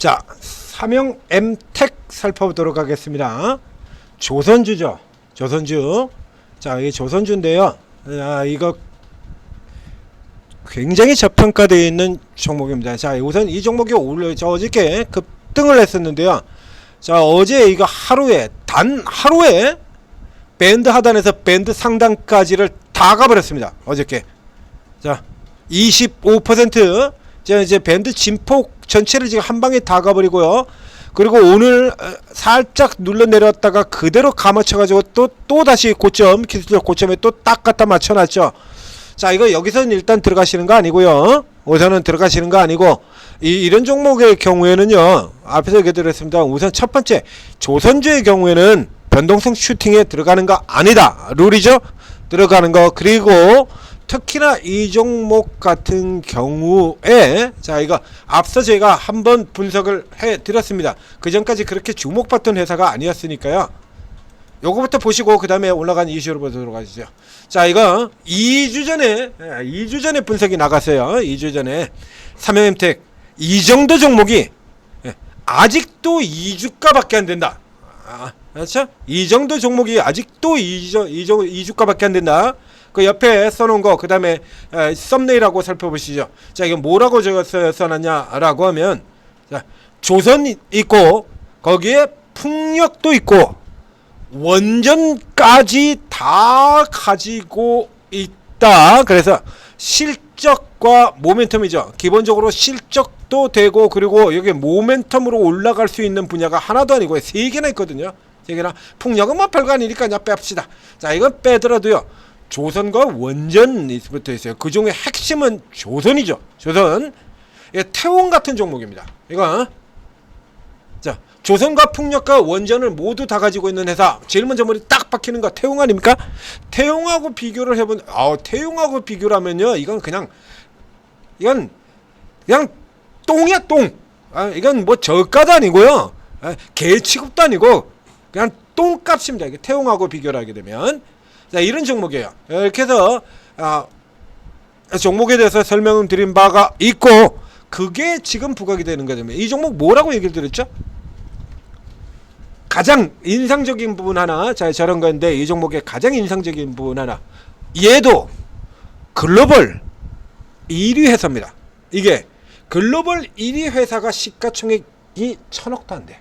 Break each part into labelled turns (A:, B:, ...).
A: 자, 삼형 M텍 살펴보도록 하겠습니다. 조선주죠. 조선주. 자, 이게 조선주인데요. 아, 이거 굉장히 저평가되어 있는 종목입니다. 자, 우선 이 종목이 올려 저 어저께 급등을 했었는데요. 자, 어제 이거 하루에 단 하루에 밴드 하단에서 밴드 상단까지를 다 가버렸습니다. 어저께. 자, 25% 자, 이제 밴드 진폭 전체를 지금 한 방에 다 가버리고요. 그리고 오늘 어, 살짝 눌러 내렸다가 그대로 감아쳐가지고 또 또 다시 고점 기술적 고점에 또 딱 갖다 맞춰놨죠. 자 이거 여기서는 일단 들어가시는 거 아니고요. 우선은 들어가시는 거 아니고 이, 이런 종목의 경우에는요. 앞에서 얘기드렸습니다. 우선 첫 번째 조선주의 경우에는 변동성 슈팅에 들어가는 거 아니다. 룰이죠. 들어가는 거 그리고 특히나 이 종목 같은 경우에 자 이거 앞서 제가 한번 분석을 해 드렸습니다. 그 전까지 그렇게 주목받던 회사가 아니었으니까요. 요거부터 보시고 그 다음에 올라간 이슈로 보도록 하시죠. 자 이거 2주 전에 2주 전에 분석이 나갔어요. 2주 전에 삼형엠텍 이 정도 종목이 예, 아직도 2주가밖에 안 된다. 아, 그렇죠? 이 정도 종목이 아직도 2주, 2주, 2주가밖에 안 된다. 그 옆에 써놓은 거, 그 다음에 썸네일하고 살펴보시죠. 자, 이거 뭐라고 제가 써, 써놨냐라고 하면, 자, 조선 있고, 거기에 풍력도 있고, 원전까지 다 가지고 있다. 그래서 실적과 모멘텀이죠. 기본적으로 실적도 되고, 그리고 여기 모멘텀으로 올라갈 수 있는 분야가 하나도 아니고 세 개나 있거든요. 세 개나. 풍력은 뭐 별거 아니니까 그냥 뺍시다. 자, 이건 빼더라도요. 조선과 원전이 붙어 있어요. 그 중에 핵심은 조선이죠. 조선. 이게 태원 같은 종목입니다. 이거 자 조선과 풍력과 원전을 모두 다 가지고 있는 회사. 제일 먼저 머리 딱 박히는 거 태용 아닙니까? 태용하고 비교를 해본. 아 태용하고 비교라면요. 이건 그냥 이건 그냥 똥이야 똥. 아 이건 뭐 저가도 아니고요. 아, 개 취급도 아니고 그냥 똥값입니다. 이게 태용하고 비교를 하게 되면. 자 이런 종목이에요. 이렇게 해서 아, 종목에 대해서 설명을 드린 바가 있고 그게 지금 부각이 되는 거죠. 이 종목 뭐라고 얘기를 드렸죠? 가장 인상적인 부분 하나 자 저런 건데 이 종목의 가장 인상적인 부분 하나 얘도 글로벌 1위 회사입니다. 이게 글로벌 1위 회사가 시가총액이 천억도 안 돼.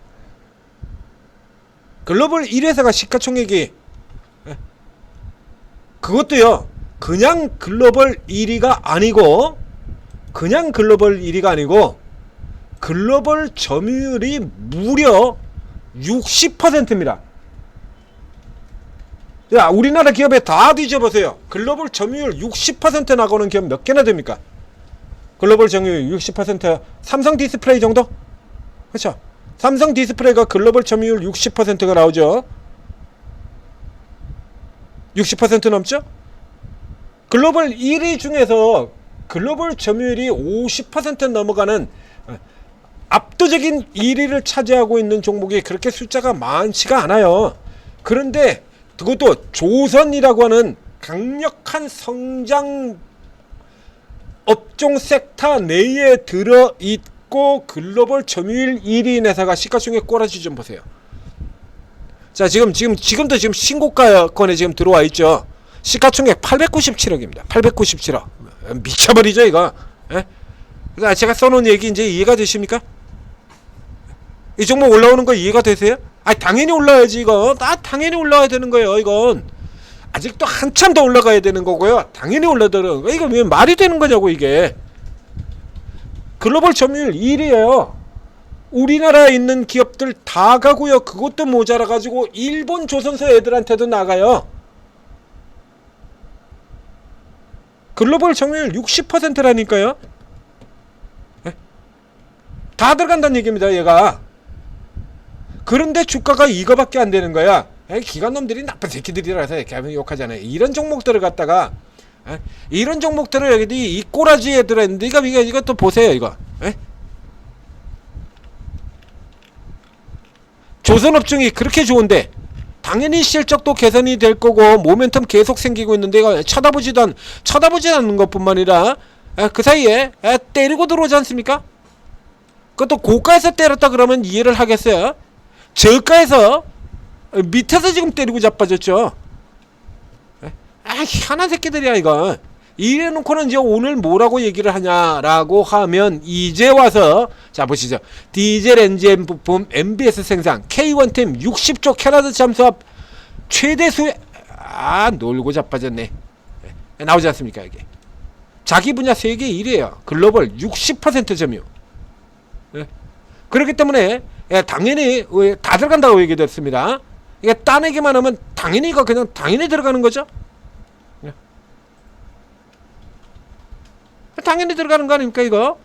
A: 글로벌 1위 회사가 시가총액이 그것도요. 그냥 글로벌 1위가 아니고 그냥 글로벌 1위가 아니고 글로벌 점유율이 무려 60%입니다. 야, 우리나라 기업에 다 뒤져보세요. 글로벌 점유율 60% 나가는 기업 몇 개나 됩니까? 글로벌 점유율 60% 삼성 디스플레이 정도? 그렇죠. 삼성 디스플레이가 글로벌 점유율 60%가 나오죠. 60% 넘죠? 글로벌 1위 중에서 글로벌 점유율이 50% 넘어가는 어, 압도적인 1위를 차지하고 있는 종목이 그렇게 숫자가 많지가 않아요. 그런데 그것도 조선이라고 하는 강력한 성장 업종 섹터 내에 들어 있고 글로벌 점유율 1위인 회사가 시가총액 꼬라지 좀 보세요. 자 지금 지금 지금도 지금 신고가권에 지금 들어와 있죠. 시가총액 897억입니다. 897억 미쳐버리죠 이거. 예? 그러니까 제가 써놓은 얘기 이제 이해가 되십니까? 이 종목 올라오는 거 이해가 되세요? 아 당연히 올라야지 이거. 나 당연히 올라와야 되는 거예요 이건. 아직도 한참 더 올라가야 되는 거고요. 당연히 올라가는 거. 이거 왜 말이 되는 거냐고 이게. 글로벌 점유율 1위에요. 우리나라에 있는 기업들 다 가고요. 그것도 모자라 가지고 일본 조선소 애들한테도 나가요. 글로벌 점유율 60%라니까요. 다 들어간다는 얘기입니다. 얘가. 그런데 주가가 이거밖에 안 되는 거야. 기관놈들이 나쁜 새끼들이라서 이렇게 욕하잖아요. 이런 종목들을 갖다가 에? 이런 종목들을 여기 이 꼬라지 애들 했는데 이거 이거 이것도 보세요 이거. 에? 조선업종이 그렇게 좋은데 당연히 실적도 개선이 될 거고 모멘텀 계속 생기고 있는데 이거 쳐다보지도 않 쳐다보지 않는 것뿐만 아니라 에, 그 사이에 에, 때리고 들어오지 않습니까? 그것도 고가에서 때렸다 그러면 이해를 하겠어요. 저가에서 밑에서 지금 때리고 자빠졌죠. 아 희한한 새끼들이야 이거. 이래 놓고는 이제 오늘 뭐라고 얘기를 하냐라고 하면 이제 와서 자 보시죠. 디젤 엔진 부품 MBS 생산 K1팀 60조 캐나다 잠수합 최대 수아 놀고 자빠졌네. 예, 나오지 않습니까 이게. 자기 분야 세계 1위에요. 글로벌 60% 점유. 예. 그렇기 때문에 예, 당연히 어, 다 들어간다고 얘기됐습니다. 이게 따내기만 하면 당연히 이거 그냥 당연히 들어가는 거죠. 당연히 들어가는 거 아닙니까 이거?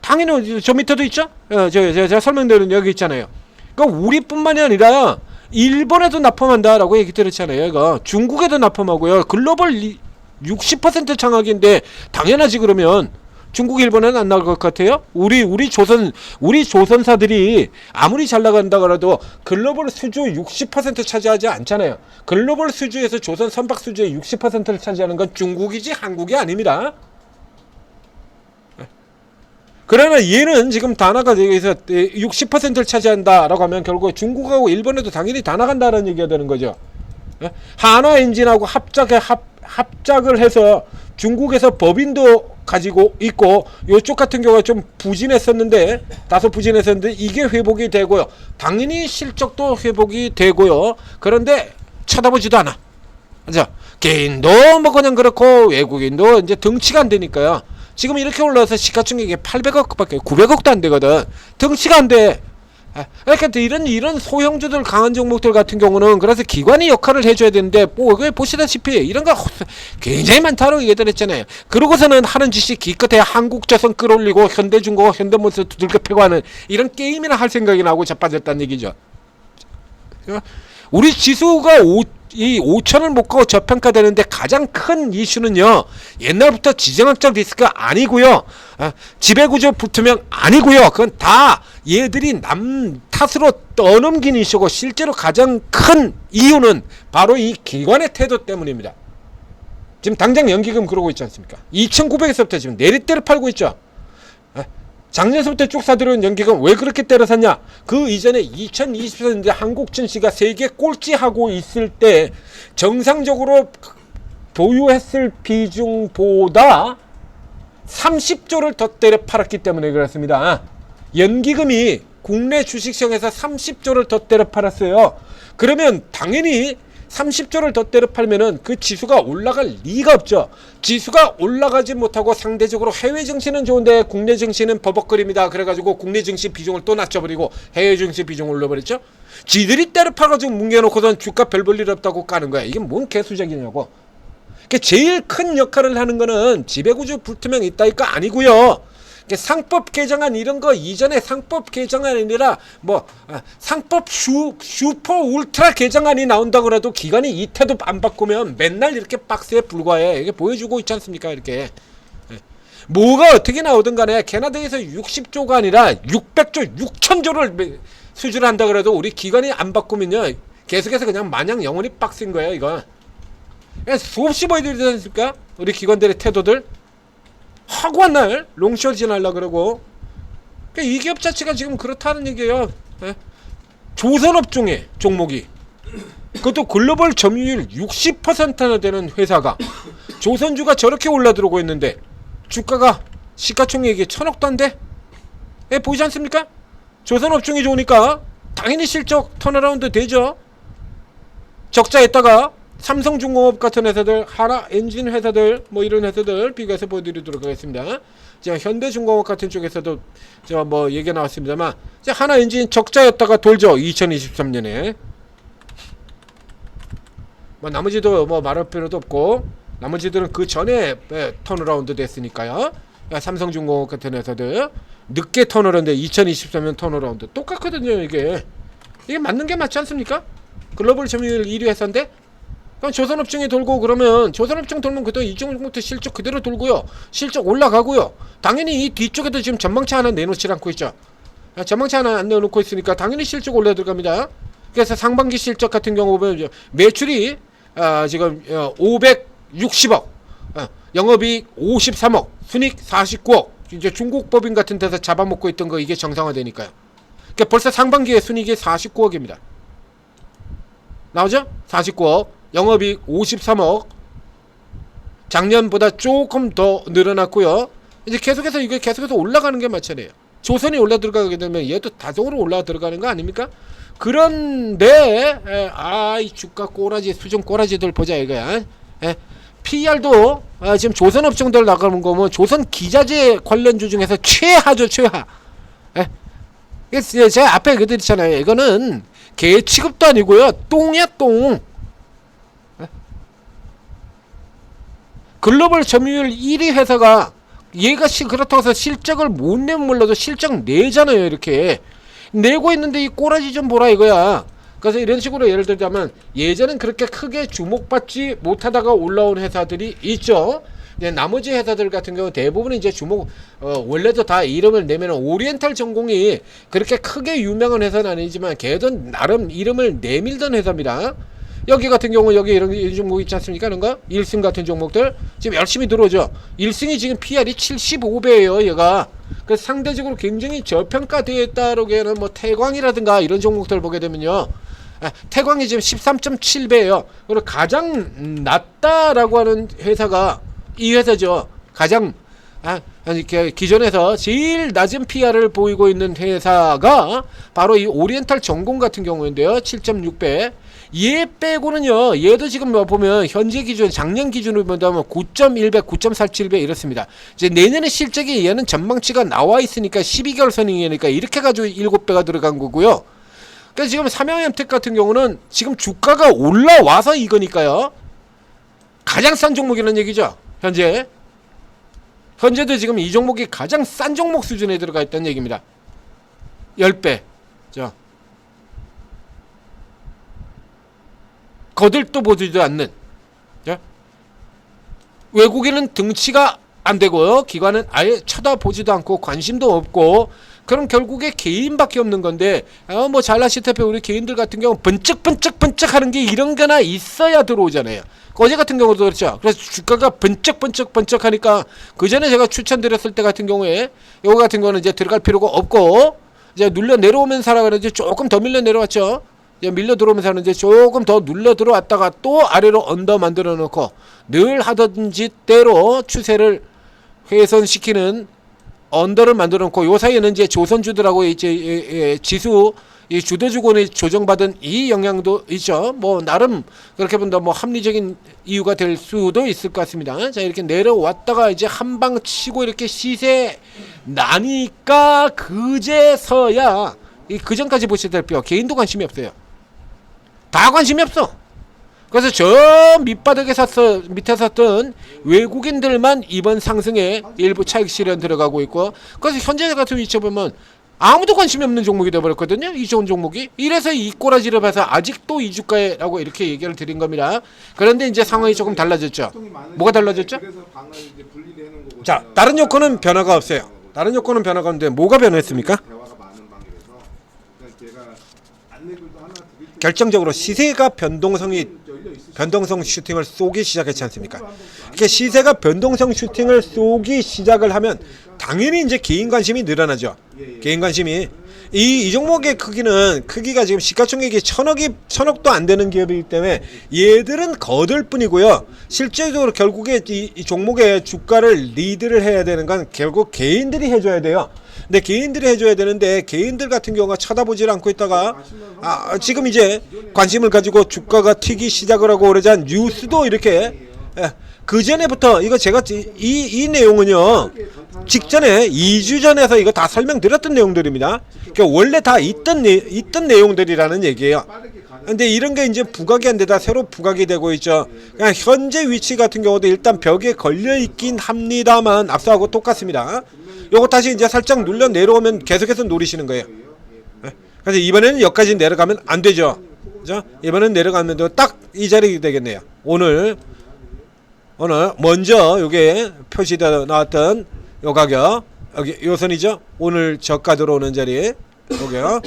A: 당연히 저 밑에도 있죠. 어, 저, 저, 제가 설명드린 여기 있잖아요. 그러니까 우리뿐만이 아니라 일본에도 납품한다라고 얘기 들었잖아요. 이거 중국에도 납품하고요. 글로벌 60% 장악인데 당연하지 그러면 중국 일본은 안 나올 것 같아요. 우리 우리 조선 우리 조선사들이 아무리 잘 나간다 그래도 글로벌 수주 60% 차지하지 않잖아요. 글로벌 수주에서 조선 선박 수주의 60%를 차지하는 건 중국이지 한국이 아닙니다. 그러나 얘는 지금 단화가 여기서 60%를 차지한다라고 하면 결국 중국하고 일본에도 당연히 다 나간다는 얘기가 되는 거죠. 예? 한화 엔진하고 합작에 합, 합작을 해서 중국에서 법인도 가지고 있고 이쪽 같은 경우가 좀 부진했었는데 다소 부진했었는데 이게 회복이 되고요. 당연히 실적도 회복이 되고요. 그런데 쳐다보지도 않아. 그죠? 개인도 뭐 그냥 그렇고 외국인도 이제 등치가 안 되니까요. 지금 이렇게 올라와서 시가총액이 800억밖에 900억도 안 되거든. 등치가 안 돼. 아, 그러니까 이런 이런 소형주들 강한 종목들 같은 경우는 그래서 기관이 역할을 해줘야 되는데 뭐 보시다시피 이런 거 굉장히 많다고 얘기들 했잖아요. 그러고서는 하는 짓이 기껏해 한국자선 끌어올리고 현대중공업 현대모터 두들겨 패고 하는 이런 게임이나 할 생각이 나고 자빠졌다는 얘기죠. 우리 지수가 오, 이 5천을 못 가고 저평가되는데 가장 큰 이슈는요 옛날부터 지정학적 리스크가 아니고요 아, 지배구조 불투명 아니고요 그건 다 얘들이 남 탓으로 떠넘긴 이슈고 실제로 가장 큰 이유는 바로 이 기관의 태도 때문입니다. 지금 당장 연기금 그러고 있지 않습니까? 2,900에서부터 지금 내리대를 팔고 있죠 작년서부터 쭉 사들여온 연기금 왜 그렇게 때려 샀냐? 그 이전에 2020년대 한국 증시가 세계 꼴찌하고 있을 때 정상적으로 보유했을 비중보다 30조를 더 때려 팔았기 때문에 그렇습니다. 연기금이 국내 주식시장에서 30조를 더 때려 팔았어요. 그러면 당연히 30조를 더 때려 팔면은 그 지수가 올라갈 리가 없죠. 지수가 올라가지 못하고 상대적으로 해외 증시는 좋은데 국내 증시는 버벅거립니다. 그래가지고 국내 증시 비중을 또 낮춰버리고 해외 증시 비중을 올려버렸죠. 지들이 때려 팔아가지고 뭉개놓고선 주가 별 볼 일 없다고 까는 거야. 이게 뭔 개수작이냐고. 그 제일 큰 역할을 하는 거는 지배구조 불투명이 있다니까 아니고요. 상법 개정안 이런 거 이전에 상법 개정안이 아니라 뭐 아, 상법 슈, 슈퍼 울트라 개정안이 나온다 그래도 기관이 이 태도 안 바꾸면 맨날 이렇게 박스에 불과해. 이게 보여주고 있지 않습니까 이렇게? 예. 뭐가 어떻게 나오든 간에 캐나다에서 60조가 아니라 600조 6천조를 수주를 한다 그래도 우리 기관이 안 바꾸면요 계속해서 그냥 마냥 영원히 박스인 거예요 이거 수없이 보여드리지 않습니까? 우리 기관들의 태도들 하고 한날 롱숏 지날라 그러고 그러니까 이 기업 자체가 지금 그렇다는 얘기예요. 예? 조선업종의 종목이 그것도 글로벌 점유율 60%나 되는 회사가 조선주가 저렇게 올라들어오고 있는데 주가가 시가총액이 천억도 안 돼? 예, 보이지 않습니까? 조선업종이 좋으니까 당연히 실적 턴어라운드 되죠. 적자했다가 삼성중공업 같은 회사들, 하나 엔진 회사들, 뭐 이런 회사들 비교해서 보여드리도록 하겠습니다. 자, 현대중공업 같은 쪽에서도 제가 뭐 얘기가 나왔습니다만, 자, 하나 엔진 적자였다가 돌죠. 2023년에. 뭐 나머지도 뭐 말할 필요도 없고, 나머지들은 그 전에 예, 턴어라운드 됐으니까요. 야, 삼성중공업 같은 회사들 늦게 턴어라운드, 2023년 턴어라운드 똑같거든요. 이게 이게 맞는 게 맞지 않습니까? 글로벌 점유율 1위 회사인데 그럼 조선업종이 돌고 그러면 조선업종 돌면 그때 이종부터 실적 그대로 돌고요. 실적 올라가고요. 당연히 이 뒤쪽에도 지금 전망치 하나 내놓지 않고 있죠. 아, 전망치 하나 안 내놓고 있으니까 당연히 실적 올라 들어갑니다. 그래서 상반기 실적 같은 경우 보면 매출이 아, 지금 어, 560억, 어, 영업이익 53억, 순익 49억, 이제 중국 법인 같은 데서 잡아먹고 있던 거 이게 정상화되니까요. 그러니까 벌써 상반기에 순이익이 49억입니다. 나오죠? 49억. 영업이익 53억. 작년보다 조금 더 늘어났고요. 이제 계속해서 이게 계속해서 올라가는 게 마찬가지예요. 조선이 올라 들어가게 되면 얘도 다성으로 올라 들어가는 거 아닙니까? 그런데 아이 주가 꼬라지 수준 꼬라지들 보자 이거야. 에, PR도 아, 지금 조선 업종들 나가는 거면 조선 기자재 관련주 중에서 최하죠 최하. 에, 제가 앞에 그랬잖아요. 이거는 개 취급도 아니고요. 똥이야 똥. 글로벌 점유율 1위 회사가 얘가 시 그렇다고 해서 실적을 못 내면 몰라도 실적 내잖아요 이렇게. 내고 있는데 이 꼬라지 좀 보라 이거야. 그래서 이런 식으로 예를 들자면 예전엔 그렇게 크게 주목받지 못하다가 올라온 회사들이 있죠. 이제 나머지 회사들 같은 경우 대부분 이제 주목 어, 원래도 다 이름을 내면 오리엔탈 전공이 그렇게 크게 유명한 회사는 아니지만 걔도 나름 이름을 내밀던 회사입니다 여기 같은 경우 여기 이런 이 종목 있지 않습니까? 이런 거 1승 같은 종목들 지금 열심히 들어오죠. 1승이 지금 PR이 75배예요. 얘가 그래서 상대적으로 굉장히 저평가되어 있다라고는 뭐 태광이라든가 이런 종목들 보게 되면요. 아, 태광이 지금 13.7배예요. 그리고 가장 낮다라고 하는 회사가 이 회사죠. 가장 아, 이렇게 기존에서 제일 낮은 PR을 보이고 있는 회사가 바로 이 오리엔탈 전공 같은 경우인데요. 7.6배. 얘 빼고는요. 얘도 지금 뭐 보면 현재 기준, 작년 기준으로 본다면 9.1배, 9.47배 이렇습니다. 이제 내년에 실적이 얘는 전망치가 나와 있으니까 12개월 선행이니까 이렇게 가지고 7배가 들어간 거고요. 그래서 지금 삼양엠텍 같은 경우는 지금 주가가 올라와서 이거니까요. 가장 싼 종목이라는 얘기죠. 현재. 현재도 지금 이 종목이 가장 싼 종목 수준에 들어가 있다는 얘기입니다. 10배. 자. 거들떠 보지도 않는. 자. 외국인은 등치가 안 되고요. 기관은 아예 쳐다보지도 않고 관심도 없고 그럼 결국에 개인밖에 없는 건데 어, 뭐 잘나시다시피 우리 개인들 같은 경우 번쩍번쩍번쩍 하는 게 이런 거나 있어야 들어오잖아요. 어제 같은 경우도 그렇죠. 그래서 주가가 번쩍번쩍번쩍 하니까 그 전에 제가 추천드렸을 때 같은 경우에 요거 같은 거는 이제 들어갈 필요가 없고 이제 눌려 내려오면서 하라 그러지 조금 더 밀려 내려왔죠. 이제 밀려 들어오면서 하는데 조금 더 눌러 들어왔다가 또 아래로 언더 만들어 놓고 늘 하던 짓대로 추세를 훼손시키는 언더를 만들어 놓고 요 사이에는 이제 조선주들하고 이제 예, 예, 지수 이 주도주권이 조정받은 이 영향도 있죠. 뭐 나름 그렇게 본다 뭐 합리적인 이유가 될 수도 있을 것 같습니다. 자 이렇게 내려왔다가 이제 한 방 치고 이렇게 시세 나니까 그제서야 이 그전까지 보실 때뼈 개인도 관심이 없어요. 다 관심이 없어. 그래서 저 밑바닥에 샀어 밑에 샀던 외국인들만 이번 상승에 일부 차익 실현 들어가고 있고 그래서 현재 같은 위치 보면 아무도 관심이 없는 종목이 되어버렸거든요. 이 좋은 종목이. 이래서 이 꼬라지를 봐서 아직도 이 주가에라고 이렇게 얘기를 드린 겁니다. 그런데 이제 상황이 조금 달라졌죠.
B: 뭐가 달라졌죠? 자, 다른 요건은 변화가 없어요. 다른 요건은 변화가
A: 없는데 뭐가 변했습니까?
B: 대화가 많은 방이라서 그러니까 제가 안내글도 하나 드릴 때 결정적으로 시세가
A: 변동성이?
B: 변동성
A: 슈팅을 쏘기 시작했지 않습니까?
B: 이렇게 시세가 변동성 슈팅을 쏘기 시작을 하면 당연히 이제 개인 관심이
A: 늘어나죠.
B: 개인 관심이 이, 이 종목의 크기는
A: 크기가 지금 시가총액이 천억이 천억도 안 되는 기업이기 때문에 얘들은 거들 뿐이고요. 실제적으로 결국에 이, 이 종목의 주가를 리드를 해야 되는 건 결국 개인들이 해줘야 돼요. 근데 개인들이 해줘야 되는데 개인들 같은 경우가 쳐다보질 않고 있다가
B: 아 지금 이제 관심을 가지고 주가가 튀기 시작을 하고 그러자 뉴스도 이렇게
A: 예, 그 전에부터 이거 제가 이, 이 내용은요
B: 직전에 2주 전에서 이거 다 설명드렸던
A: 내용들입니다. 그러니까 원래 다 있던 내, 있던 내용들이라는 얘기예요.
B: 근데 이런 게 이제 부각이 안 되다 새로 부각이
A: 되고 있죠. 그냥 현재 위치 같은 경우도 일단 벽에 걸려 있긴 합니다만 앞서하고 똑같습니다.
B: 요거 다시 이제 살짝 눌려 내려오면 계속해서 노리시는 거예요. 예.
A: 그래서 이번에는 여기까지 내려가면 안 되죠.
B: 그죠? 이번엔 내려가면 딱
A: 이 자리 되겠네요. 오늘 오늘 먼저 요게 표시되어 나왔던 요 가격 여기 요 선이죠. 오늘 저가 들어오는 자리 요게요.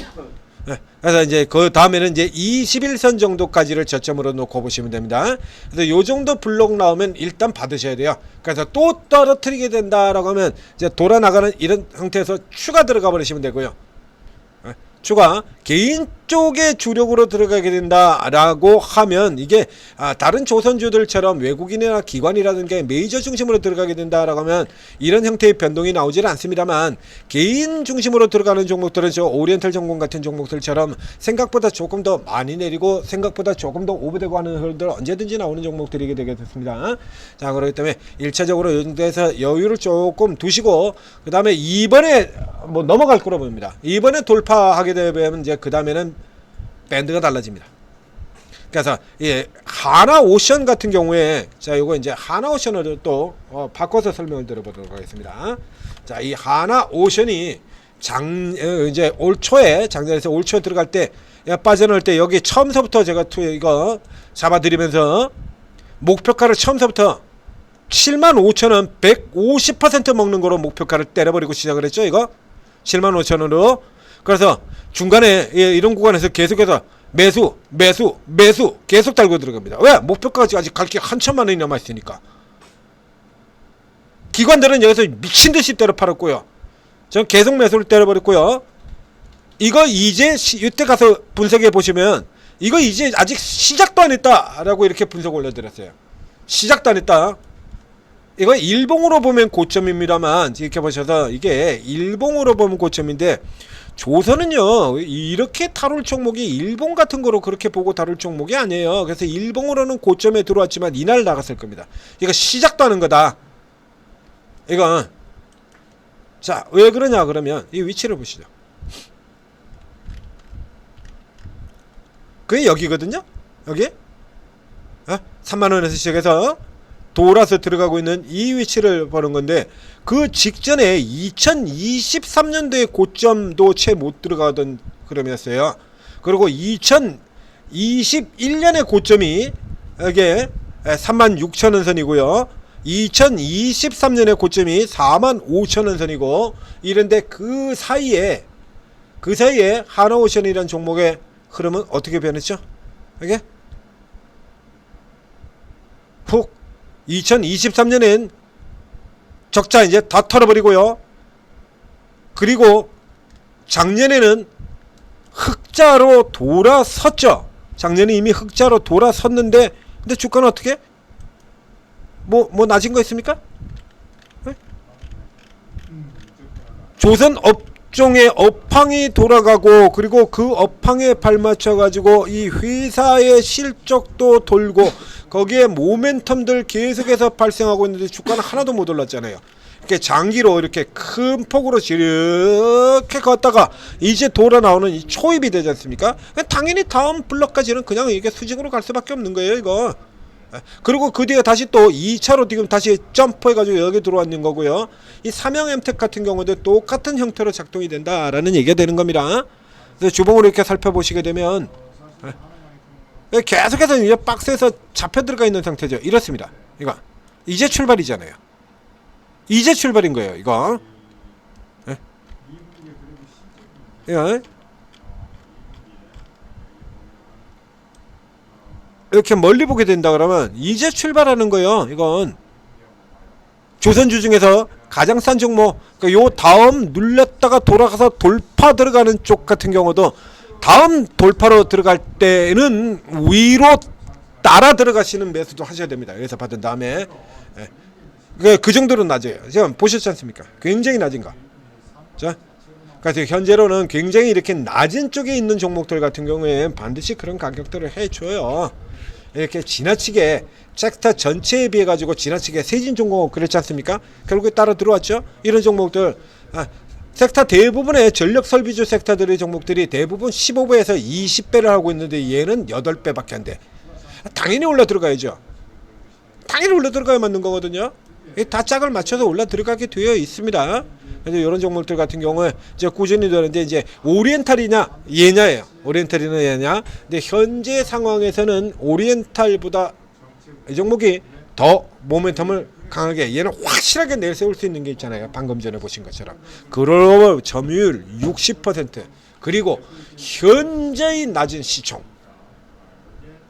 A: 네, 그래서 이제 그 다음에는 이제 21선 정도까지를 저점으로 놓고 보시면 됩니다. 그래서 요 정도 블록 나오면 일단 받으셔야 돼요. 그래서 또 떨어뜨리게 된다라고 하면 이제 돌아 나가는 이런 형태에서 추가 들어가 버리시면 되고요. 네, 추가 개인 쪽에 주력으로 들어가게 된다라고 하면 이게 아, 다른 조선주들처럼 외국인이나 기관이라든가 메이저 중심으로 들어가게 된다라고 하면 이런 형태의 변동이 나오지는 않습니다만 개인 중심으로 들어가는 종목들은 저 오리엔탈 전공 같은 종목들처럼 생각보다 조금 더 많이 내리고 생각보다 조금 더 오버되고 하는 흐름들 언제든지 나오는 종목들이게 되겠습니다. 자 그렇기 때문에 일차적으로 이 정도에서 여유를 조금 두시고 그 다음에 이번에 뭐 넘어갈 거로 보입니다. 이번에 돌파하게 되면 이제 그 다음에는 밴드가 달라집니다. 그래서 예, 하나 오션 같은 경우에 자 이거 이제 하나 오션을 또 어, 바꿔서 설명을 드려보도록 하겠습니다. 자 이 하나 오션이 장 어, 이제 올 초에 작년에서 올 초에 들어갈 때 야, 빠져나올 때 여기 처음서부터 제가 투 이거 잡아드리면서 목표가를 처음서부터 7만 5천 원 150% 먹는 거로 목표가를 때려버리고 시작을 했죠 이거 7만 5천 원으로 그래서 중간에 예, 이런 구간에서 계속해서 매수 매수 매수 계속 달고 들어갑니다. 왜? 목표가까지 아직 갈 게 한천만 원이 남아 있으니까. 기관들은 여기서 미친 듯이 때려 팔았고요. 전 계속 매수를 때려버렸고요. 이거 이제 시, 이때 가서 분석해 보시면 이거 이제 아직 시작도 안 했다라고 이렇게 분석 올려드렸어요. 시작도 안 했다. 이거 일봉으로 보면 고점입니다만 이렇게 보셔서 이게 일봉으로 보면 고점인데 조선은요 이렇게 다룰 종목이 일본 같은 거로 그렇게 보고 다룰 종목이 아니에요. 그래서 일봉으로는 고점에 들어왔지만 이날 나갔을 겁니다. 이거 시작도 하는 거다. 이건 자 왜 그러냐 그러면 이 위치를 보시죠. 그게 여기거든요? 여기? 어? 3만 원에서 시작해서 돌아서 들어가고 있는 이 위치를 보는 건데 그 직전에 2023년도에 고점도 채 못 들어가던 흐름이었어요. 그리고 2021년의 고점이 이게 3만 6천 원 선이고요. 2023년의 고점이 4만 5천 원 선이고 이런데 그 사이에 그 사이에 하나오션이라는 종목의 흐름은 어떻게 변했죠? 이게 2023년엔 적자 이제 다 털어버리고요. 그리고 작년에는 흑자로 돌아섰죠. 작년에 이미 흑자로 돌아섰는데 근데 주가는 어떻게? 뭐뭐 낮은 거 있습니까? 네? 조선 업종의 업황이 돌아가고 그리고 그 업황에 발맞춰 가지고 이 회사의 실적도 돌고 거기에 모멘텀들 계속해서 발생하고 있는데 주가는 하나도 못 올랐잖아요. 이렇게 장기로 이렇게 큰 폭으로 이렇게 걷다가 이제 돌아 나오는 이 초입이 되지 않습니까? 당연히 다음 블럭까지는 그냥 이게 수직으로 갈 수밖에 없는 거예요, 이거. 예. 그리고 그 뒤에 다시 또 2차로 지금 다시 점프해가지고 여기 들어왔는 거고요.
C: 이
A: 삼형 엠텍 같은 경우도 똑같은 형태로 작동이 된다라는 얘기가 되는 겁니다. 그래서 주봉으로 이렇게 살펴보시게 되면
C: 예,
A: 계속해서 이제 박스에서 잡혀 들어가 있는 상태죠. 이렇습니다. 이거 이제 출발이잖아요. 이제 출발인 거예요. 이거. 예?
C: 이거.
A: 이렇게 멀리 보게 된다 그러면 이제 출발하는 거예요. 이건 조선주 중에서 가장 싼 종목. 그러니까 요 다음 눌렸다가 돌아가서 돌파 들어가는 쪽 같은 경우도 다음 돌파로 들어갈 때는 위로
C: 따라 들어가시는 매수도 하셔야 됩니다. 여기서
A: 받은 다음에
C: 예. 그, 그 정도로
A: 낮아요. 지금 보셨지 않습니까? 굉장히 낮은 거.
C: 자, 그래서 현재로는
A: 굉장히 이렇게 낮은 쪽에 있는 종목들 같은 경우에 반드시 그런 가격들을 해줘요. 이렇게 지나치게 섹터 전체에 비해 가지고 지나치게 세진 종목 그랬지 않습니까? 결국에 따라 들어왔죠. 이런 종목들
C: 아, 섹터 대부분의
A: 전력 설비 주 섹터들의 종목들이 대부분 15배에서 20배를 하고 있는데 얘는 8배밖에 안 돼.
C: 당연히 올라 들어가야죠.
A: 당연히 올라 들어가야 맞는 거거든요.
C: 다 짝을 맞춰서 올라 들어가게 되어 있습니다. 그래서 이런 종목들 같은 경우에 이제
A: 꾸준히 되는데 이제 오리엔탈이냐 얘냐예요. 오리엔탈이냐 얘냐. 근데 현재 상황에서는 오리엔탈보다
C: 이 종목이
A: 더 모멘텀을 강하게 얘는 확실하게 내세울 수 있는 게 있잖아요. 방금 전에 보신 것처럼.
C: 그리고 점유율 60%
A: 그리고
C: 현재의 낮은 시총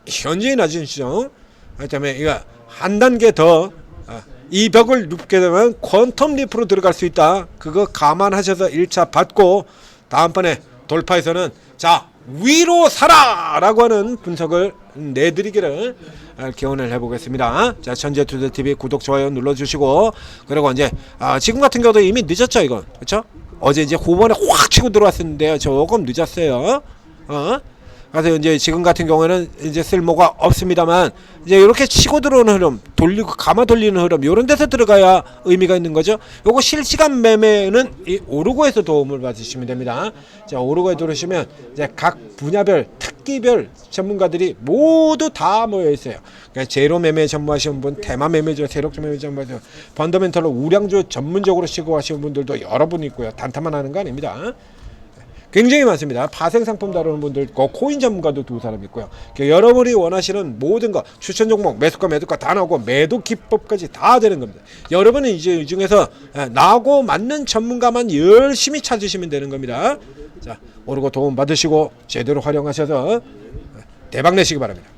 A: 현재의 낮은 시총 그다음에 이거 한 단계 더
C: 아, 이 벽을 눕게
A: 되면 퀀텀 리프로 들어갈 수 있다. 그거 감안하셔서 1차 받고 다음번에 돌파해서는 자 위로 살아 라고 하는 분석을 내드리기를 아, 기원을 해보겠습니다. 자 천재 투자 TV 구독 좋아요 눌러주시고 그리고 이제 아, 지금 같은 경우도 이미 늦었죠 이건 그렇죠? 어제 이제 후반에 확 치고 들어왔었는데요 조금 늦었어요.
C: 어? 그래서 이제 지금
A: 같은 경우에는 이제 쓸모가 없습니다만 이제 이렇게 치고 들어오는 흐름 돌리고 감아 돌리는 흐름 이런 데서 들어가야 의미가 있는 거죠. 요거 실시간 매매는 이 오르고에서 도움을 받으시면 됩니다.
C: 자 오르고에 들어오시면
A: 이제 각 분야별 특기별 전문가들이 모두 다 모여 있어요. 그러니까 제로 매매 전무하시는 분, 테마 매매죠, 세력 매매 전무하시는 분, 펀더멘털로 우량주 전문적으로 시고 하시는 분들도 여러분 있고요. 단타만 하는 거 아닙니다. 굉장히 많습니다. 파생 상품 다루는 분들 있고 코인 전문가도 두 사람 있고요. 그러니까 여러분이 원하시는 모든 거 추천 종목 매수가 매도가 다 나오고 매도 기법까지 다 되는 겁니다. 여러분은 이제 이 중에서 예, 나하고 맞는 전문가만 열심히 찾으시면 되는 겁니다.
B: 자
A: 오르고 도움 받으시고 제대로 활용하셔서
C: 대박
A: 내시기 바랍니다.